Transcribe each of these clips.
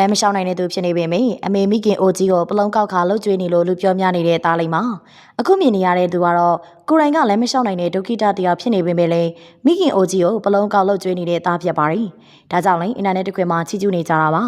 လမ်းမလျှောက်နိုင်တဲ့သူဖြစ်နေပေမယ့်အမေမိခင်အိုကြီးကိုပလုံကောက်ခါလှုပ်ကြွေးနေလို့လူပြောများနေတဲ့သားလေးမှာအခုမြင်နေရတဲ့သူကတော့ကိုရိုင်းကလမ်းမလျှောက်နိုင်တဲ့ဒုက္ခိတတရားဖြစ်နေပေမယ့်လည်းမိခင်အိုကြီးကိုပလုံကောက်လှုပ်ကြွေးနေတဲ့သားဖြစ်ပါရီဒါကြောင့်လည်းအင်တာနက်တစ်ခွင်မှာချီးကျူးနေကြတာပါ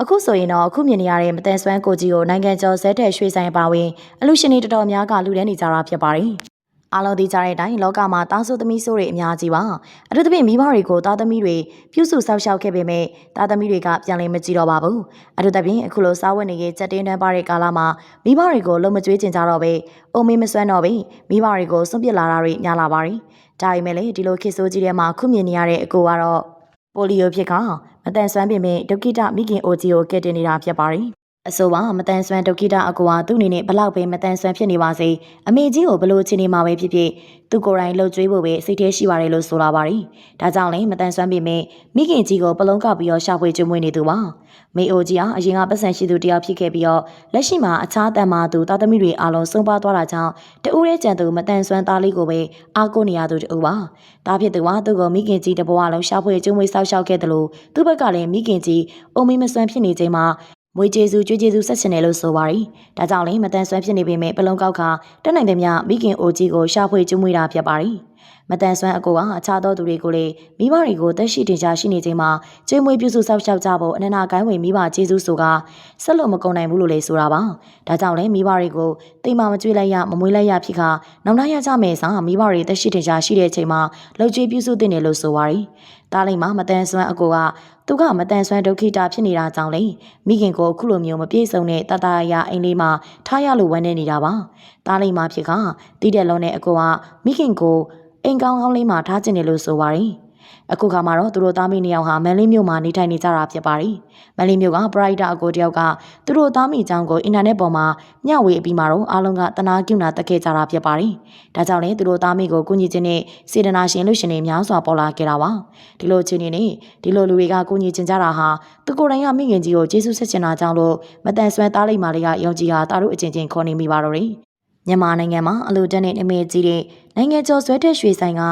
အခုဆိုရင်တော့အခုမြင်နေရတဲ့မတန်ဆွမ်းကိုကြီးကိုနိုင်ငံကျော်ဇက်တဲ့ရွှေဆိုင်ပါဝင်အလူရှင်တွေတော်တော်များကလူတန်းနေကြတာဖြစ်ပါတယ် အားလုံးသိကြတဲ့အတိုင်းလောကမှာတားဆိုသမီးဆိုးတွေအများကြီးပါအထူးသဖြင့်မိဘတွေကိုတားသမီးတွေပြုစုဆောက်ရှောက်ခဲ့ပေမဲ့တားသမီးတွေကပြန်လည်မကြည့်တော့ပါဘူးအထူးသဖြင့်အခုလိုစားဝတ်နေရေးစက်တင်းတန်းပါတဲ့ကာလမှာမိဘတွေကိုလုံမကျွေးကျင်ကြတော့ပဲအုံမေးမစွမ်းတော့ပဲမိဘတွေကိုစွန့်ပစ်လာတာတွေများလာပါတယ်ဒါပေမဲ့လည်းဒီလိုခေတ်ဆိုးကြီးထဲမှာခုမြင်နေရတဲ့အကိုကတော့ပိုလီယိုဖြစ်ကမတန်ဆွမ်းပင်ပင်ဒုက္ခိတမိခင်အိုဂျီကိုကဲတင်နေတာဖြစ်ပါတယ် အဆိုပါမတန်ဆွမ်းဒုက္ခိတအကူဟာသူ့အနေနဲ့ဘလောက်ပဲမတန်ဆွမ်းဖြစ်နေပါစေအမေကြီးကိုဘလို့ချင်းနေမှာပဲဖြစ်ဖြစ်သူကိုယ်တိုင်လှုပ်ကြွေးဖို့ပဲစိတ်ထဲရှိပါတယ်လို့ဆိုလာပါတယ်ဒါကြောင့်လည်းမတန်ဆွမ်းပေမဲ့မိခင်ကြီးကိုပလုံးကောက်ပြီးတော့ရှာဖွေကျွေးမွေးနေသူပါမေအိုကြီးဟာအရင်ကပတ်စံရှိသူတယောက်ဖြစ်ခဲ့ပြီးတော့လက်ရှိမှာအခြားတန်မာသူတာသမီတွေအားလုံးဆုံးပါသွားတာကြောင့်တူးရဲကြံသူမတန်ဆွမ်းသားလေးကိုပဲအားကိုးနေရသူတူပါဒါဖြစ်သူကသူ့ကိုမိခင်ကြီးတဘွားလုံးရှာဖွေကျွေးမွေးဆောက်ရှောက်ခဲ့တယ်လို့သူ့ဘက်ကလည်းမိခင်ကြီးအုံမီမစွမ်းဖြစ်နေချိန်မှာ မွေကျေစုကြွေးကျေစုဆက်ချင်တယ်လို့ဆိုပါရီ။ဒါကြောင့်လည်းမတန်ဆွမ်းဖြစ်နေပေမဲ့ပလုံကောက်ခါတက်နိုင်တဲ့မြမိခင်အိုကြီးကိုရှာဖွေကျွေးမွေးတာဖြစ်ပါရီ။မတန်ဆွမ်းအကူကအခြားသောသူတွေကိုလည်းမိဘတွေကိုတက်ရှိတင်ရှားရှိနေချိန်မှာကျွေးမွေးပြုစုဆောက်ရှောက်ကြဖို့အနန္နာကိုင်းဝင်မိဘကျေးဇူးဆိုကဆက်လို့မကုန်နိုင်ဘူးလို့လည်းဆိုတာပါ။ဒါကြောင့်လည်းမိဘတွေကိုတိမ်မာမကျွေးလိုက်ရမမွေးလိုက်ရဖြစ်ခါနောက်နောက်ရကြမယ်စာမိဘတွေတက်ရှိတင်ရှားရှိတဲ့ချိန်မှာလှုပ်ကြွေးပြုစုတင်တယ်လို့ဆိုပါရီ။ဒါလိမ့်မှာမတန်ဆွမ်းအကူကသူကမတန်ဆွမ်းဒုက္ခိတာဖြစ်နေတာကြောင့်လေမိခင်ကိုအခုလိုမျိုးမပြေဆုံးတဲ့တတရအိမ်လေးမှာထားရလို့ဝမ်းနေနေတာပါ။တားလိမ့်မှာဖြစ်ကတီးတဲ့လုံးနဲ့အကူကမိခင်ကိုအိမ်ကောင်းကောင်းလေးမှာထားကျင်တယ်လို့ဆိုပါရီ။ အခုခါမှာတော့သူတို့သားမိနှစ်ယောက်ဟာမန်လေးမြို့မှာနေထိုင်နေကြတာဖြစ်ပါရီ။မန်လေးမြို့ကပရိုက်တာအကိုတယောက်ကသူတို့သားမိအကြောင်းကိုအင်တာနက်ပေါ်မှာမျှဝေအပြီးမှာတော့အားလုံးကတနာကျုံနာတက်ခဲ့ကြတာဖြစ်ပါရီ။ဒါကြောင့်လေသူတို့သားမိကိုကူညီခြင်းနဲ့စေတနာရှင်လို့ရှင်တွေများစွာပေါ်လာခဲ့တာပါ။ဒီလိုချင်းနေနဲ့ဒီလိုလူတွေကကူညီခြင်းကြတာဟာသူကိုယ်တိုင်ကမိခင်ကြီးကိုကျေးဇူးဆက်ချင်တာကြောင့်လို့မတန်ဆွမ်းသားလိုက်မာလေးကယုံကြည်ဟာတာတို့အချင်းချင်းခေါ်နေမိပါတော့တယ်။ မြန်မာနိုင်ငံမှာအလိုတက်တဲ့နမေကြီးတဲ့နိုင်ငံကျော်ဆွဲတဲ့ရွှေဆိုင်က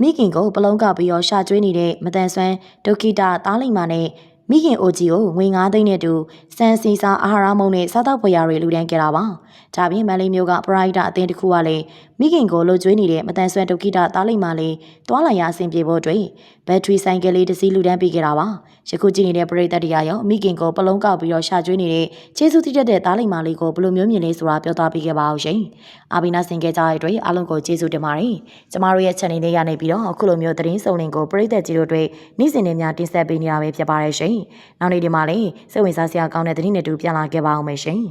မိခင်ကိုပလုံးကပြီးတော့ရှာကျွေးနေတဲ့မတန်ဆွမ်းဒုက္ခိတသားလိမ္မာနဲ့ မိခင်အိုကြီးကိုငွေ9သိန်းနဲ့တူစံစီစာအာဟာရမုံနဲ့စားတော့ဖွယ်ရာတွေလူတန်းခဲ့တာပါ။ဒါပြင်မန်လေးမျိုးကပရိုက်တာအသင်းတစ်ခုကလည်းမိခင်ကိုလှုပ်ကြွေးနေတဲ့မတန်ဆွမ်းဒုက္ခိတသားလိမ္မာလေးတွားလာရအဆင်ပြေဖို့အတွက်ဘက်ထရီဆိုင်ကယ်လေးတစ်စီးလူတန်းပေးခဲ့တာပါ။ယခုကြည့်နေတဲ့ပရိသတ်တရားရောမိခင်ကိုပလုံးကောက်ပြီးတော့ရှာကျွေးနေတဲ့ကျေးဇူးတိတက်တဲ့သားလိမ္မာလေးကိုဘယ်လိုမျိုးမြင်လဲဆိုတာပြောသားပေးခဲ့ပါအောင်ရှင်။အာဘီနာဆင်ခဲ့ကြတဲ့အတွက်အားလုံးကိုကျေးဇူးတင်ပါတယ်။ကျမတို့ရဲ့ channel လေးရနေပြီးတော့အခုလိုမျိုးသတင်းစုံလင်ကိုပရိသတ်ကြီးတို့တွေနေ့စဉ်နဲ့များတင်ဆက်ပေးနေရပဲဖြစ်ပါတယ်ရှင်။နောက်နေ့ဒီမှာလည်းစိတ်ဝင်စားစရာကောင်းတဲ့သတင်းတွေတူပြန်လာခဲ့ပါအောင်မယ်ရှင်။